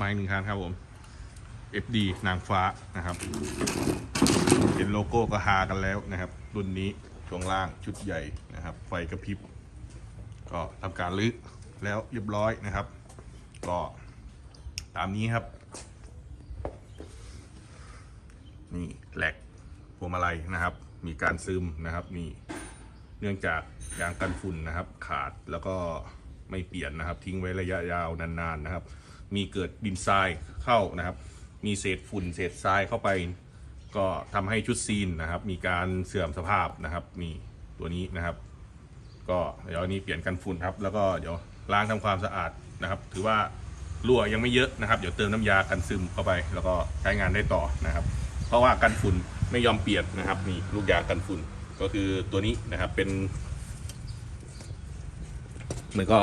มาอีกหนึ่งคันครับผม FD นางฟ้านะครับ เห็นโลโก้ก็ฮากันแล้วนะครับ รุ่นนี้ช่วงล่างชุดใหญ่นะครับ ไฟกระพริบ ก็ทำการรื้อแล้วเรียบร้อยนะครับ ก็ตามนี้ครับ นี่แหลกพวงมาลัยนะครับ มีการซึมนะครับนี่เนื่องจากยางกันฝุ่นนะครับ ขาดแล้วก็ ไม่เปลี่ยนนะครับ ทิ้งไว้ระยะยาวนานๆนะครับ มีเกิดดินทรายเข้านะครับ มีเศษฝุ่นเศษทรายเข้าไป ก็ทำให้ชุดซีนนะครับ มีการเสื่อมสภาพนะครับนี่ตัวนี้นะครับ ก็เดี๋ยวนี้เปลี่ยนกันฝุ่นครับ แล้วก็เดี๋ยวล้างทำความสะอาดนะครับ ถือว่ารั่วยังไม่เยอะนะครับ เดี๋ยวเติมน้ำยากันซึมเข้าไป แล้วก็ใช้งานได้ต่อนะครับ เพราะว่ากันฝุ่นไม่ยอมเปลี่ยนนะครับนี่ลูกยากันฝุ่นก็คือตัวนี้นะครับเป็น มันก็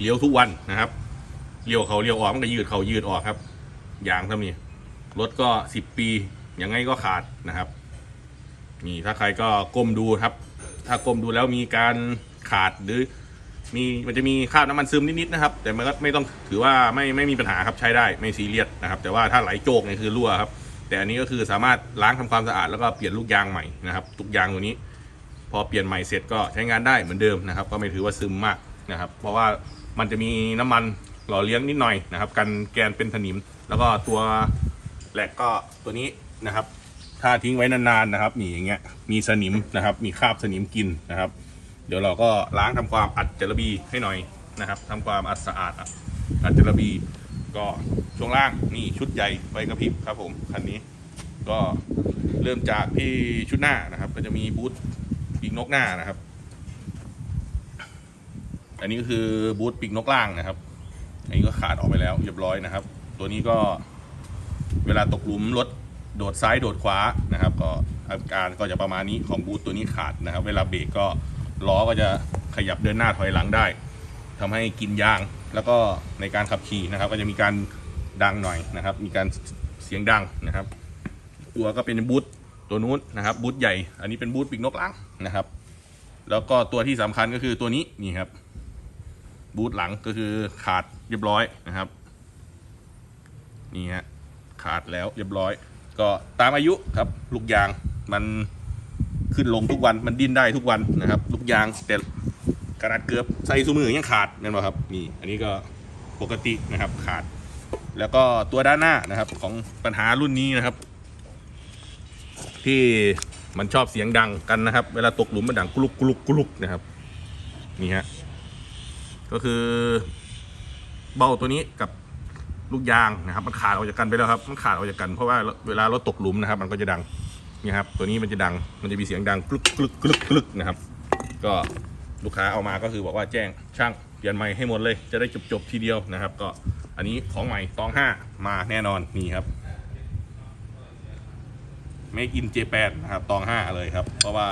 เลี้ยวทุกวันนะครับ เลี้ยวเขาเลี้ยวออกมันก็ยืดเขายืดออกครับ ยางเท่านี้รถก็สิบปี ยังไงก็ขาดนะครับ นี่ถ้าใครก็ก้มดูครับ ถ้าก้มดูแล้วมีการขาดหรือ มีมันจะมีคราบน้ำมันซึมนิดๆนะครับ แต่มันก็ไม่ต้องถือว่าไม่ไม่มีปัญหาครับใช้ได้ไม่ซีเรียสนะครับ แต่ว่าถ้าไหลโจกเนี่ยคือรั่วครับ แต่อันนี้ก็คือสามารถล้างทำความสะอาดแล้วก็เปลี่ยนลูกยางใหม่นะครับลูกยางตัวนี้ พอเปลี่ยนใหม่เสร็จก็ใช้งานได้เหมือนเดิมนะครับ ก็ไม่ถือว่าซึมมาก นะครับ เพราะว่ามันจะมีน้ำมันหล่อเลี้ยงนิดหน่อยนะครับ กันแกนเป็นสนิม แล้วก็ตัวแหลกก็ตัวนี้นะครับ ถ้าทิ้งไว้นานๆนะครับนี่อย่างเงี้ยมีสนิมนะครับ มีคราบสนิมกินนะครับ เดี๋ยวเราก็ล้างทำความอัดเจลาบีให้หน่อยนะครับทำความอัดสะอาดอัดเจลาบีก็ช่วงล่างนี่ชุดใหญ่ไฟกระพริบครับผมคันนี้ ก็เริ่มจากที่ชุดหน้านะครับ ก็จะมีบูทปีกนกหน้านะครับ อันนี้ก็คือบูทปีกนกล่างนะครับ อันนี้ก็ขาดออกไปแล้วเรียบร้อยนะครับ ตัวนี้ก็เวลาตกหลุมรถโดดซ้ายโดดขวานะครับ ก็อาการก็จะประมาณนี้ของบูทตัวนี้ขาดนะครับ เวลาเบรกก็ล้อก็จะขยับเดินหน้าถอยหลังได้ทำให้กินยางแล้วก็ในการขับขี่นะครับ ก็จะมีการดังหน่อยนะครับ มีการเสียงดังนะครับ ตัวก็เป็นบูทตัวนู้นนะครับบูทใหญ่ อันนี้เป็นบูทปีกนกล่างนะครับ แล้วก็ตัวที่สำคัญก็คือตัวนี้นี่ครับ บูทหลังก็คือขาดเรียบร้อยนะครับ นี่ฮะขาดแล้วเรียบร้อย ก็ตามอายุครับ ลูกยางมันขึ้นลงทุกวันมันดิ้นได้ทุกวันนะครับ ลูกยางแต่กระดาษเกือบใส่ซูมือยังขาดนั่นหรอครับนี่อันนี้ก็ปกตินะครับขาด แล้วก็ตัวด้านหน้านะครับของปัญหารุ่นนี้นะครับ ที่มันชอบเสียงดังกันนะครับ เวลาตกหลุมมันดังกลุกกลุกกลุกนะครับ นี่ฮะ ก็คือเบ้าตัวนี้กับลูกยางนะครับ มันขาดออกจากกันไปแล้วครับ มันขาดออกจากกันเพราะว่าเวลารถตกหลุมนะครับ มันก็จะดังนี่ครับ ตัวนี้มันจะดัง มันจะมีเสียงดังกลึกกลึกกลึกกลึกนะครับ ก็ลูกค้าเอามาก็คือบอกว่าแจ้งช่างเปลี่ยนใหม่ให้หมดเลย จะได้จบจบทีเดียวนะครับ ก็อันนี้ของใหม่ตองห้ามาแน่นอนนี่ครับไม่กินเจแปนนะครับตองห้าเลยครับ เพราะว่า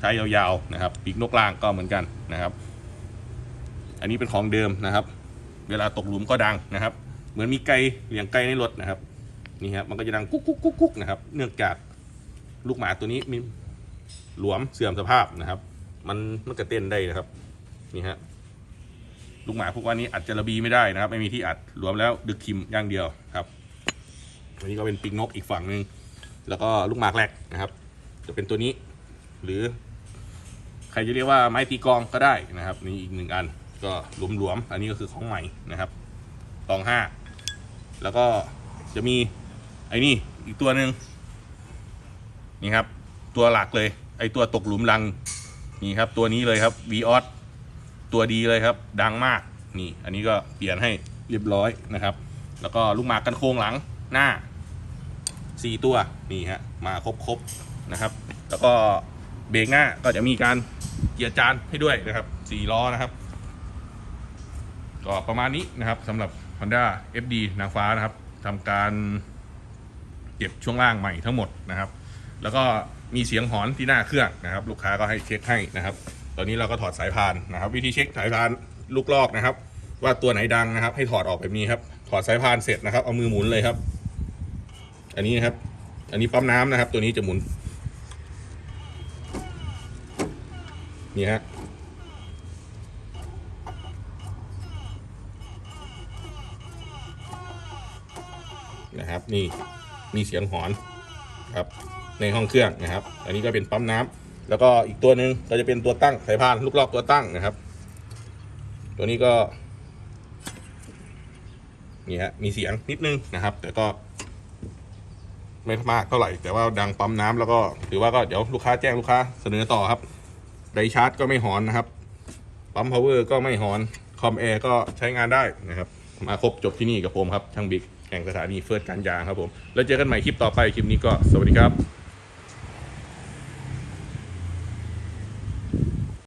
ใช้ยาวๆนะครับ ปีกนกล่างก็เหมือนกันนะครับ อันนี้เป็นของเดิมนะครับ เวลาตกหลุมก็ดังนะครับ เหมือนมีไก่เลี้ยงไก่ในรถนะครับนี่ครับมันก็จะดังกุ๊กกุ๊กกุ๊กกุ๊กนะครับ เนื่องจากลูกหมาตัวนี้มีหลวมเสื่อมสภาพนะครับ มันมันกระเต้นได้นะครับนี่ฮะลูกหมาพวกวันนี้อัดจระบีไม่ได้นะครับ ไม่มีที่อัดหลวมแล้วดึกคิมอย่างเดียวครับอันนี้ก็เป็นปีกนกอีกฝั่งหนึ่งแล้วก็ลูกหมากแรกนะครับ จะเป็นตัวนี้ หรือ ใครจะเรียกว่าไม้ตีกองก็ได้นะครับ นี่อีกหนึ่งอัน ก็หลวมๆ อันนี้ก็คือของใหม่นะครับตองห้าแล้วก็จะมีไอ้นี่อีกตัวหนึ่งนี่ครับ ตัวหลักเลย ไอ้ตัวตกหลุมรังนี่ครับ ตัวนี้เลยครับ v ีออสตัวดีเลยครับ ดังมากนี่ อันนี้ก็เปลี่ยนให้เรียบร้อยนะครับ แล้วก็ลูกหมากกันโค้งหลังหน้าสี่ตัวนี่ฮะมาครบๆนะครับ แล้วก็เบรกหน้าก็จะมีการเกียร์จานให้ด้วยนะครับสี่ล้อนะครับ ก็ประมาณนี้นะครับสำหรับ Honda FD นางฟ้านะครับทำการเก็บช่วงล่างใหม่ทั้งหมดนะครับ แล้วก็มีเสียงหอนที่หน้าเครื่องนะครับ ลูกค้าก็ให้เช็คให้นะครับ ตอนนี้เราก็ถอดสายพานนะครับ วิธีเช็คสายพานลูกลอกนะครับ ว่าตัวไหนดังนะครับ ให้ถอดออกแบบนี้ครับถอดสายพานเสร็จนะครับ เอามือหมุนเลยครับ อันนี้นะครับ อันนี้ปั๊มน้ำนะครับ ตัวนี้จะหมุนนี่ฮะ นะครับ นี่มีเสียงหอนครับในห้องเครื่องนะครับ อันนี้ก็เป็นปั๊มน้ำแล้วก็อีกตัวหนึ่งก็จะเป็นตัวตั้งสายพานลูกลอกตัวตั้งนะครับ ตัวนี้ก็นี่ฮะมีเสียงนิดนึงนะครับ แต่ก็ ไม่มากเท่าไหร่ แต่ว่าดังปั๊มน้ำแล้วก็ถือว่าก็เดี๋ยวลูกค้าแจ้งลูกค้าเสนอต่อครับไดชาร์จก็ไม่หอนนะครับปั๊มพาวเวอร์ก็ไม่หอน คอมแอร์ก็ใช้งานได้นะครับ มาครบจบที่นี่กับผมครับช่างบิ๊ก แห่งสถานีเฟิร์สการยางครับผม แล้วเจอกันใหม่คลิปต่อไปคลิปนี้ก็สวัสดีครับ